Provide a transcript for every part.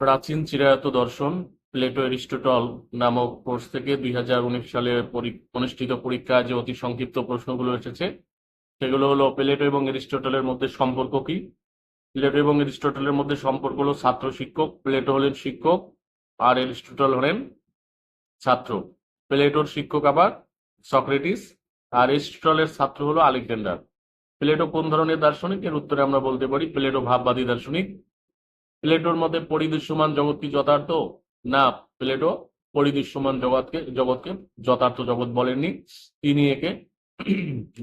প্রাচীন চিরায়ত দর্শন, Plato Aristotle নামক কোর্স থেকে দুই হাজার উনিশ সালে অনুষ্ঠিত পরীক্ষায় যে অতি সংক্ষিপ্ত প্রশ্নগুলো এসেছে, সেগুলো হলো প্লেটো এবং এরিস্টটলের মধ্যে সম্পর্ক কি? প্লেটো এবং এরিস্টটলের মধ্যে সম্পর্ক হলো ছাত্র শিক্ষক, প্লেটো হলেন শিক্ষক আর এরিস্টটল হলেন ছাত্র। প্লেটোর শিক্ষক আবার সক্রেটিস আর এরিস্টটলের ছাত্র হলো আলেকজান্ডার। প্লেটো কোন ধরনের দার্শনিক? এর উত্তরে আমরা বলতে পারি প্লেটো ভাববাদী দার্শনিক। প্লেটোর মতে পরিদৃশ্যমান জগৎ কি যথার্থ? না, প্লেটো পরিদৃশ্যমান জগৎকে জগৎকে যথার্থ জগৎ বলেননি। তিনি একে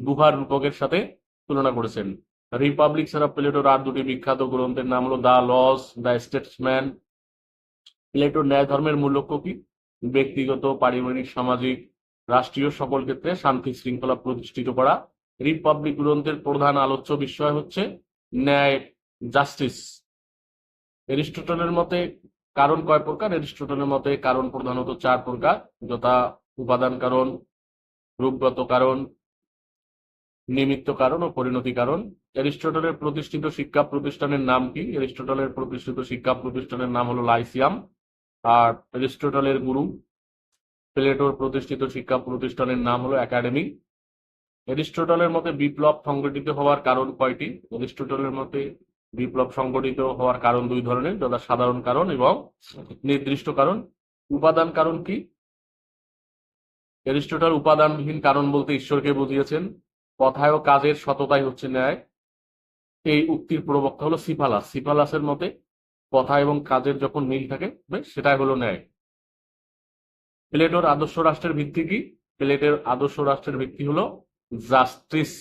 গুহার রূপকের সাথে তুলনা করেছেন। রিপাবলিক ছাড়া প্লেটোর আর দুটি বিখ্যাত গ্রন্থের নাম হলো দা লস, দ্য স্টেটসম্যান। প্লেটোর ন্যায় ধর্মের মূল লক্ষ্য কি? ব্যক্তিগত, পারিবারিক, সামাজিক, রাষ্ট্রীয় সকল ক্ষেত্রে শান্তি শৃঙ্খলা প্রতিষ্ঠিত করা। রিপাবলিক গ্রন্থের প্রধান আলোচ্য বিষয় হচ্ছে ন্যায়, জাস্টিস। এরিস্টটলের মতে কারণ কয় প্রকার? এরিস্টটলের মতে কারণ প্রধানত চার প্রকার। যথা উপাদান কারণ, রূপগত কারণ, নিমিত্ত কারণ ও পরিণতি কারণ। এরিস্টটলের প্রতিষ্ঠিত শিক্ষা প্রতিষ্ঠানের নাম কি? এরিস্টটলের প্রতিষ্ঠিত শিক্ষা প্রতিষ্ঠানের নাম হলো লাইসিয়াম। আর এরিস্টটলের গুরু প্লেটোর প্রতিষ্ঠিত শিক্ষা প্রতিষ্ঠানের নাম হলো একাডেমি। এরিস্টটলের মতে বিপ্লব সংগঠিত হওয়ার কারণ কয়টি? এরিস্টটলের মতে বিপ্লব সংগঠিত হওয়ার কারণ দুই ধরনের, যথা সাধারণ কারণ এবং নির্দিষ্ট কারণ। উপাদান কারণ কি? এরিস্টটল উপাদানহীন কারণ বলতে ঈশ্বরকে বুঝিয়েছেন। কথায় ও কাজের সততাই হচ্ছে ন্যায়। এই উক্তির প্রবক্তা হলো সিফালাস। সিফালাসের মতে কথা এবং কাজের যখন মিল থাকে সেটাই হলো ন্যায়। প্লেটোর আদর্শ রাষ্ট্রের ভিত্তি কি? প্লেটের আদর্শ রাষ্ট্রের ভিত্তি হলো জাস্টিস।